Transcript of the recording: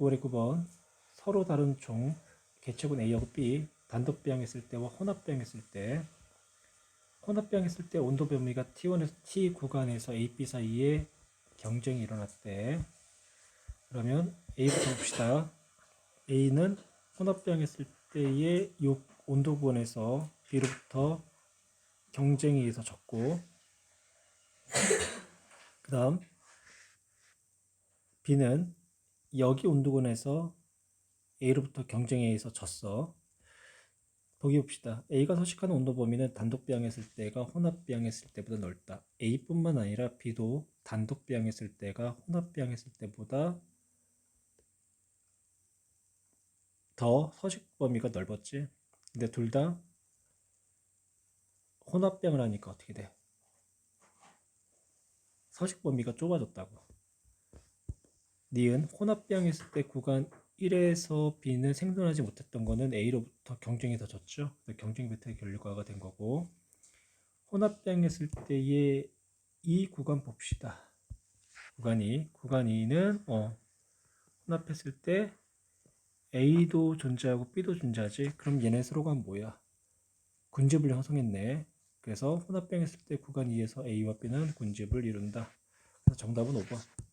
9월의 9번 서로 다른 종 개척은 A하고 B 단독 배양했을 때와 혼합 배양했을 때 혼합 배양했을 때 온도 범위가 T1에서 T 구간에서 A, B 사이에 경쟁이 일어났대. 그러면 A부터 봅시다. A는 혼합 배양했을 때의 요 온도 구간에서 B로부터 경쟁에 의해서 졌고 그 다음 B는 여기 온도군에서 A로부터 경쟁에 의해서 졌어. 보기 봅시다. A가 서식하는 온도 범위는 단독 배양했을 때가 혼합 배양했을 때보다 넓다. A뿐만 아니라 B도 단독 배양했을 때가 혼합 배양했을 때보다 더 서식 범위가 넓었지. 근데 둘 다 혼합 배양을 하니까 어떻게 돼? 서식 범위가 좁아졌다고. 니은 혼합 배양했을 때 구간 1에서 B는 생존하지 못했던 거는 A로부터 경쟁이 더 졌죠. 경쟁 배틀의 결과가 된 거고 혼합 배양했을 때의 이 구간 봅시다. 구간 2, 구간 2는 어, 혼합했을 때 A도 존재하고 B도 존재하지. 그럼 얘네 서로가 뭐야? 군집을 형성했네. 그래서 혼합 배양했을 때 구간 2에서 A와 B는 군집을 이룬다. 그래서 정답은 5번.